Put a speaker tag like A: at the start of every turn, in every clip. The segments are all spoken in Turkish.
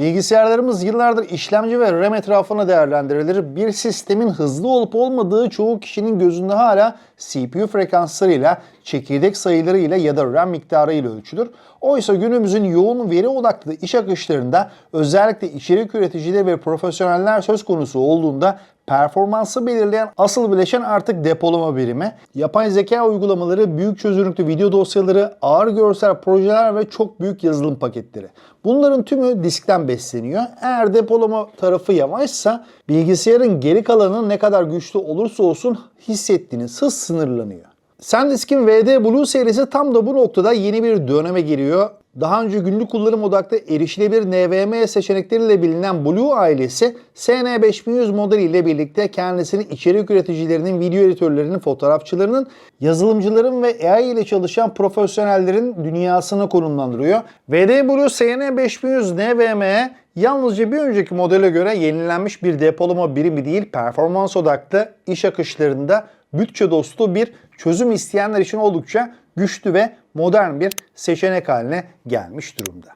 A: Bilgisayarlarımız yıllardır işlemci ve RAM etrafına değerlendirilir. Bir sistemin hızlı olup olmadığı çoğu kişinin gözünde hala CPU frekanslarıyla, çekirdek sayılarıyla ya da RAM miktarıyla ölçülür. Oysa günümüzün yoğun veri odaklı iş akışlarında özellikle içerik üreticileri ve profesyoneller söz konusu olduğunda performansı belirleyen asıl bileşen artık depolama birimi. Yapay zeka uygulamaları, büyük çözünürlüklü video dosyaları, ağır görsel projeler ve çok büyük yazılım paketleri. Bunların tümü diskten besleniyor. Eğer depolama tarafı yavaşsa bilgisayarın geri kalanı ne kadar güçlü olursa olsun hissettiğiniz hız sınırlanıyor. SanDisk'in VD Blue serisi tam da bu noktada yeni bir döneme giriyor. Daha önce günlük kullanım odaklı erişilebilir NVMe seçenekleriyle bilinen Blue ailesi SN5100 modeliyle birlikte kendisini içerik üreticilerinin, video editörlerinin, fotoğrafçılarının, yazılımcıların ve AI ile çalışan profesyonellerin dünyasına konumlandırıyor. VD Blue SN5100 NVMe yalnızca bir önceki modele göre yenilenmiş bir depolama birimi değil, performans odaklı iş akışlarında bütçe dostu bir çözüm isteyenler için oldukça güçlü ve modern bir seçenek haline gelmiş durumda.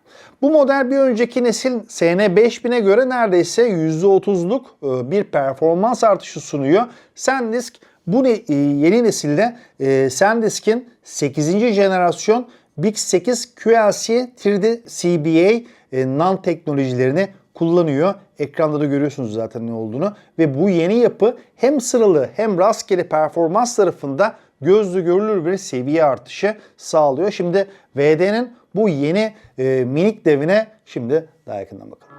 A: Bu model bir önceki nesil SN5000'e göre neredeyse %30'luk e, bir performans artışı sunuyor. SanDisk bu e, yeni nesilde e, SanDisk'in 8. jenerasyon BIG8 QLC 3D CBA NAND teknolojilerini kullanıyor. Ekranda da görüyorsunuz zaten ne olduğunu. Ve bu yeni yapı hem sıralı hem rastgele performans tarafında gözlü görülür bir seviye artışı sağlıyor. Şimdi VD'nin bu yeni e, minik devine şimdi daha yakından bakalım.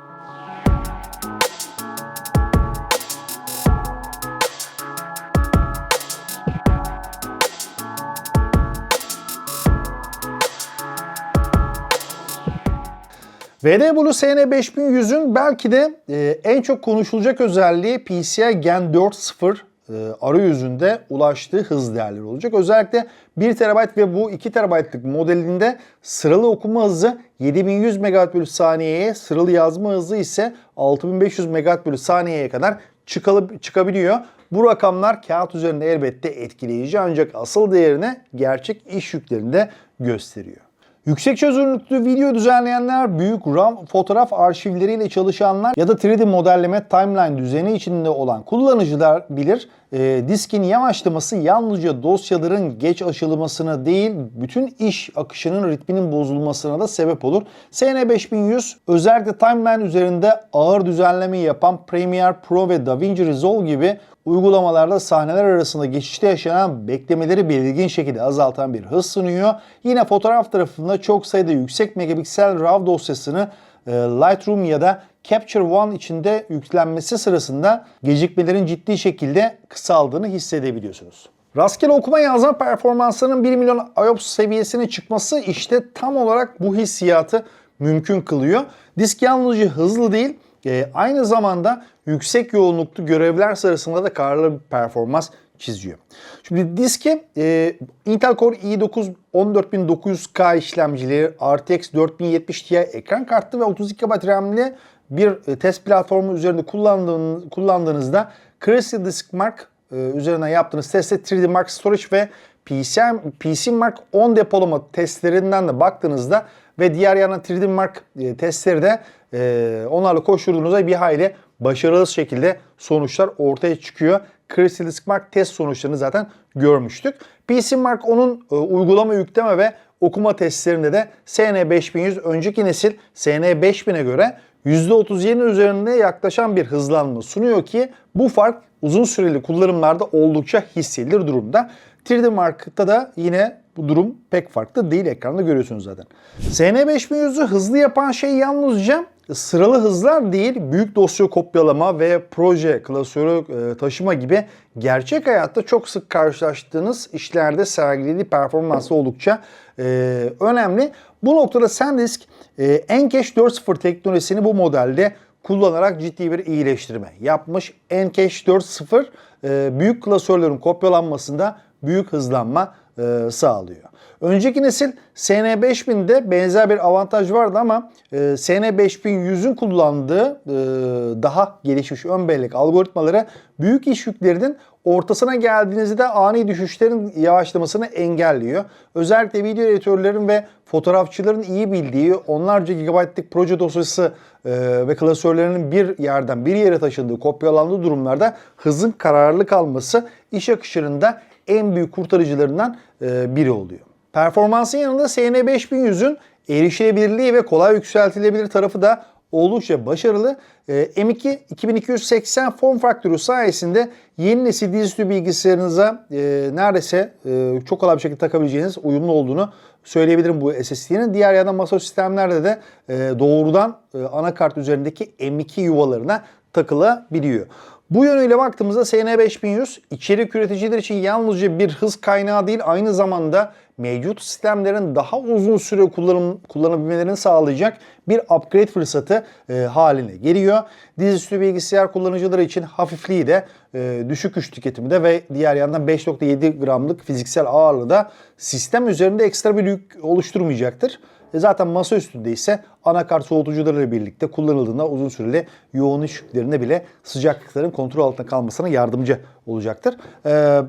A: VD Blue SN5100'ün belki de e, en çok konuşulacak özelliği PCI Gen 4.0 e, arayüzünde ulaştığı hız değerleri olacak. Özellikle 1 TB ve bu 2 TB'lık modelinde sıralı okuma hızı 7100 MB bölü saniyeye, sıralı yazma hızı ise 6500 MB bölü saniyeye kadar çıkalı- çıkabiliyor. Bu rakamlar kağıt üzerinde elbette etkileyici ancak asıl değerini gerçek iş yüklerinde gösteriyor. Yüksek çözünürlüklü video düzenleyenler, büyük RAM fotoğraf arşivleriyle çalışanlar ya da 3D modelleme timeline düzeni içinde olan kullanıcılar bilir. E, diskin yavaşlaması yalnızca dosyaların geç açılmasına değil, bütün iş akışının ritminin bozulmasına da sebep olur. SN5100 özellikle timeline üzerinde ağır düzenleme yapan Premiere Pro ve DaVinci Resolve gibi uygulamalarda sahneler arasında geçişte yaşanan beklemeleri belirgin şekilde azaltan bir hız sunuyor. Yine fotoğraf tarafında çok sayıda yüksek megapiksel RAW dosyasını e, Lightroom ya da Capture One içinde yüklenmesi sırasında gecikmelerin ciddi şekilde kısaldığını hissedebiliyorsunuz. Rastgele okuma yazma performanslarının 1 milyon IOPS seviyesine çıkması işte tam olarak bu hissiyatı mümkün kılıyor. Disk yalnızca hızlı değil, e, aynı zamanda yüksek yoğunluklu görevler sırasında da kararlı bir performans çiziyor. Şimdi diski e, Intel Core i9 14900K işlemcileri, RTX 4070 Ti ekran kartı ve 32 GB RAM'li bir e, test platformu üzerinde kullandığınız, kullandığınızda Crystal Disk Mark e, üzerine yaptığınız testte 3D Mark Storage ve PC, PC Mark 10 depolama testlerinden de baktığınızda ve diğer yandan 3D Mark e, testleri de e, onlarla koşturduğunuzda bir hayli başarılı şekilde sonuçlar ortaya çıkıyor. Crystal Disk Mark test sonuçlarını zaten görmüştük. PC Mark onun e, uygulama yükleme ve okuma testlerinde de SN5100 önceki nesil SN5000'e göre %37'nin üzerinde yaklaşan bir hızlanma sunuyor ki bu fark uzun süreli kullanımlarda oldukça hissedilir durumda. 3D Mark'ta da yine bu durum pek farklı değil. Ekranda görüyorsunuz zaten. SN5100'ü hızlı yapan şey yalnızca sıralı hızlar değil, büyük dosya kopyalama ve proje klasörü e, taşıma gibi gerçek hayatta çok sık karşılaştığınız işlerde sergilediği performansı oldukça e, önemli. Bu noktada SanDisk e, Encache 4.0 teknolojisini bu modelde kullanarak ciddi bir iyileştirme yapmış. Encache 4.0 e, büyük klasörlerin kopyalanmasında büyük hızlanma e, sağlıyor. Önceki nesil SN5000'de benzer bir avantaj vardı ama e, SN5100'ün kullandığı e, daha gelişmiş ön bellek algoritmaları büyük iş yüklerinin ortasına geldiğinizde ani düşüşlerin yavaşlamasını engelliyor. Özellikle video editörlerin ve fotoğrafçıların iyi bildiği onlarca gigabaytlık proje dosyası e, ve klasörlerinin bir yerden bir yere taşındığı, kopyalandığı durumlarda hızın kararlı kalması iş akışlarında en büyük kurtarıcılarından e, biri oluyor. Performansın yanında SN5100'ün erişilebilirliği ve kolay yükseltilebilir tarafı da oldukça başarılı. Ee, M2 2280 form faktörü sayesinde yeni nesil dizüstü bilgisayarınıza e, neredeyse e, çok kolay bir şekilde takabileceğiniz uyumlu olduğunu söyleyebilirim bu SSD'nin. Diğer yandan masa sistemlerde de e, doğrudan e, anakart üzerindeki M2 yuvalarına takılabiliyor. Bu yönüyle baktığımızda SN5100 içerik üreticiler için yalnızca bir hız kaynağı değil aynı zamanda mevcut sistemlerin daha uzun süre kullanım, kullanabilmelerini sağlayacak bir upgrade fırsatı e, haline geliyor. Dizüstü bilgisayar kullanıcıları için hafifliği de e, düşük güç tüketimi de ve diğer yandan 5.7 gramlık fiziksel ağırlığı da sistem üzerinde ekstra bir yük oluşturmayacaktır. E zaten masa üstünde ise anakart soğutucularıyla birlikte kullanıldığında uzun süreli yoğun iş yüklerinde bile sıcaklıkların kontrol altında kalmasına yardımcı olacaktır. Ee,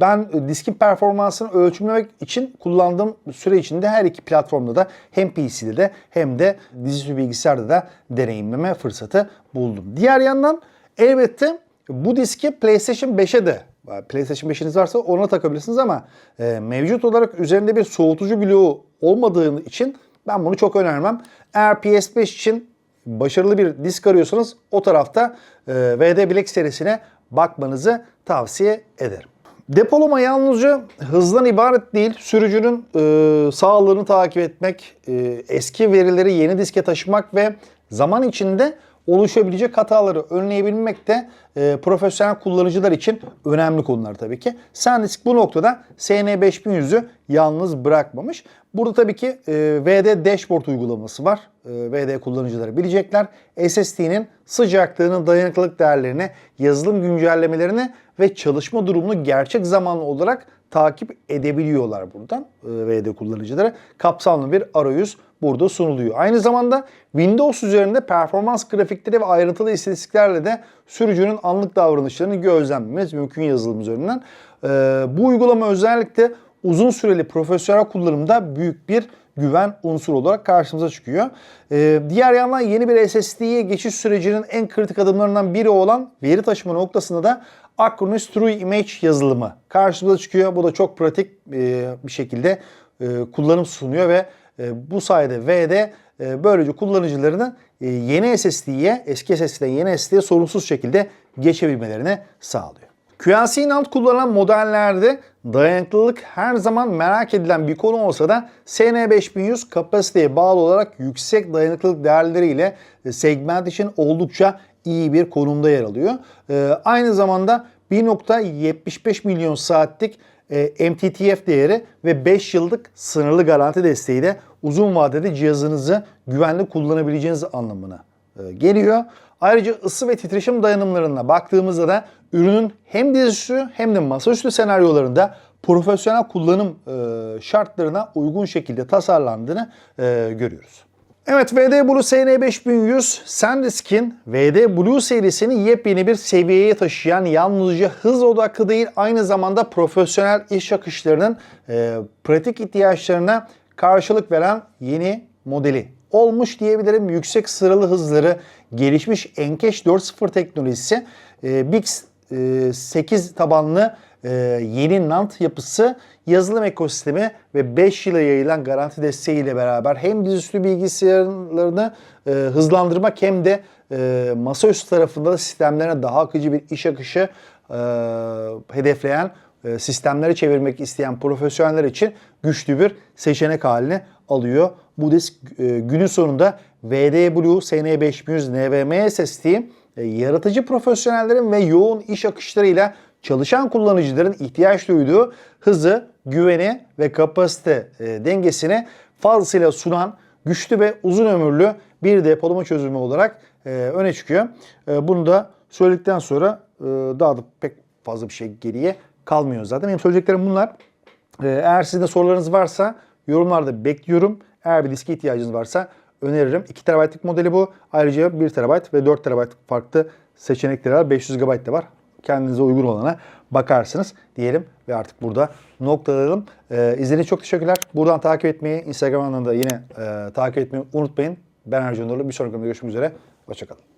A: ben diskin performansını ölçümlemek için kullandığım süre içinde her iki platformda da hem PC'de de hem de dizüstü bilgisayarda da deneyimleme fırsatı buldum. Diğer yandan elbette bu diski PlayStation 5'e de PlayStation 5'iniz varsa ona takabilirsiniz ama e, mevcut olarak üzerinde bir soğutucu bloğu olmadığı için ben bunu çok önermem. Eğer PS5 için başarılı bir disk arıyorsanız o tarafta e, VD Black serisine bakmanızı tavsiye ederim. Depolama yalnızca hızdan ibaret değil, sürücünün e, sağlığını takip etmek, e, eski verileri yeni diske taşımak ve zaman içinde oluşabilecek hataları önleyebilmek de e, profesyonel kullanıcılar için önemli konular tabii ki. SanDisk bu noktada SN5100'ü yalnız bırakmamış. Burada tabii ki e, VD Dashboard uygulaması var. E, VD kullanıcıları bilecekler. SSD'nin sıcaklığını, dayanıklılık değerlerini, yazılım güncellemelerini ve çalışma durumunu gerçek zamanlı olarak takip edebiliyorlar buradan e, VD kullanıcıları. Kapsamlı bir arayüz burada sunuluyor. Aynı zamanda Windows üzerinde performans grafikleri ve ayrıntılı istatistiklerle de sürücünün anlık davranışlarını gözlemlemeniz mümkün yazılım üzerinden. E, bu uygulama özellikle uzun süreli profesyonel kullanımda büyük bir güven unsuru olarak karşımıza çıkıyor. Ee, diğer yandan yeni bir SSD'ye geçiş sürecinin en kritik adımlarından biri olan veri taşıma noktasında da Acronis True Image yazılımı karşımıza çıkıyor. Bu da çok pratik e, bir şekilde e, kullanım sunuyor ve e, bu sayede VD e, böylece kullanıcılarının e, yeni SSD'ye, eski SSD'den yeni SSD'ye sorunsuz şekilde geçebilmelerini sağlıyor. QLC NAND kullanan modellerde dayanıklılık her zaman merak edilen bir konu olsa da SN5100 kapasiteye bağlı olarak yüksek dayanıklılık değerleriyle segment için oldukça iyi bir konumda yer alıyor. Ee, aynı zamanda 1.75 milyon saatlik e, MTTF değeri ve 5 yıllık sınırlı garanti desteği de uzun vadede cihazınızı güvenli kullanabileceğiniz anlamına e, geliyor. Ayrıca ısı ve titreşim dayanımlarına baktığımızda da ürünün hem dizüstü hem de masaüstü senaryolarında profesyonel kullanım e, şartlarına uygun şekilde tasarlandığını görüyoruz. Evet VD Blue SN5100 SanDisk'in VD Blue serisini yepyeni bir seviyeye taşıyan yalnızca hız odaklı değil aynı zamanda profesyonel iş akışlarının e, pratik ihtiyaçlarına karşılık veren yeni modeli olmuş diyebilirim. Yüksek sıralı hızları, gelişmiş Encache 4.0 teknolojisi, e, Bix e, 8 tabanlı e, yeni NAND yapısı, yazılım ekosistemi ve 5 yıla yayılan garanti desteğiyle beraber hem dizüstü bilgisayarlarını e, hızlandırmak hem de e, masaüstü tarafında da sistemlerine daha akıcı bir iş akışı e, hedefleyen e, sistemleri çevirmek isteyen profesyoneller için güçlü bir seçenek haline alıyor. Bu disk e, günün sonunda VD Blue SN5100 NVMe SSD e, yaratıcı profesyonellerin ve yoğun iş akışlarıyla çalışan kullanıcıların ihtiyaç duyduğu hızı, güveni ve kapasite dengesini fazlasıyla sunan güçlü ve uzun ömürlü bir depolama çözümü olarak öne çıkıyor. Bunu da söyledikten sonra daha da pek fazla bir şey geriye kalmıyor zaten. Benim söyleyeceklerim bunlar. Ee, Eğer sizin de sorularınız varsa yorumlarda bekliyorum. Eğer bir diske ihtiyacınız varsa öneririm. 2 TB'lık modeli bu. Ayrıca 1 TB ve 4 TB farklı seçenekleri var. 500 GB de var. Kendinize uygun olana bakarsınız diyelim ve artık burada noktalayalım. Ee, izlediğiniz çok teşekkürler. Buradan takip etmeyi, Instagram'dan da yine e, takip etmeyi unutmayın. Ben Ercan Dorlu. Bir sonraki bölümde görüşmek üzere. Hoşçakalın.